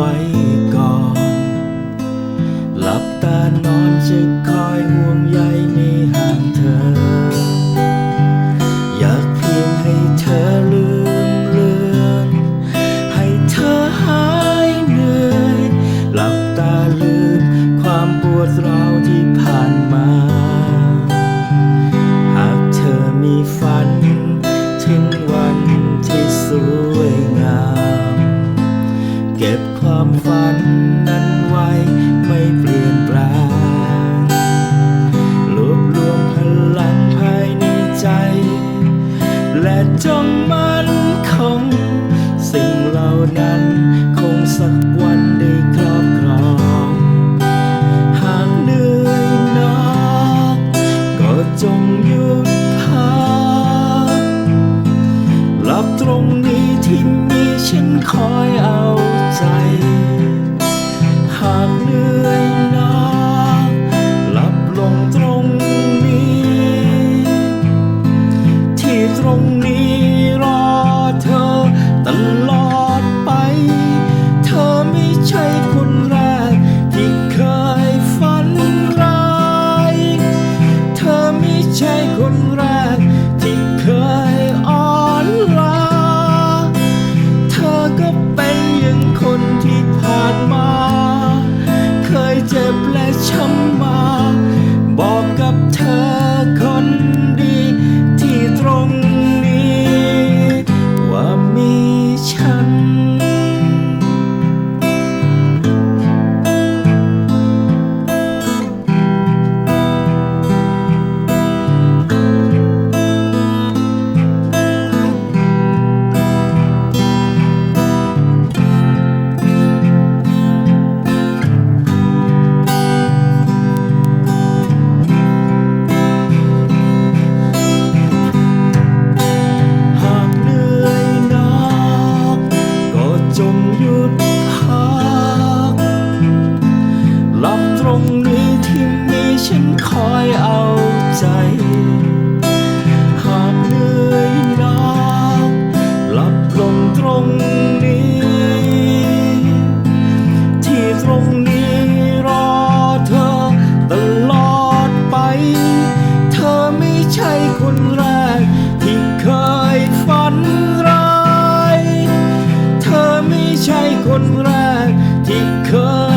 ไว้ ความฝันนั้นไว้ไม่เปลี่ยนแปลงรวบรวมพลังภายในใจ และจงมั่นคง สิ่งเหล่านั้นคงสักวันได้ครอบครองหากเหนื่อยหนักก็จงหยุดพักหลับตรงนี้ที่มีฉันคอย ต ใจ หากเหนื่อยนักหลับลงตรงนี้ ที่ตรงนี้รอเธอตลอดไป เธอไม่ใช่คนแรก ที่เคยฝันร้าย เธอไม่ใช่คนแรก ที่เคย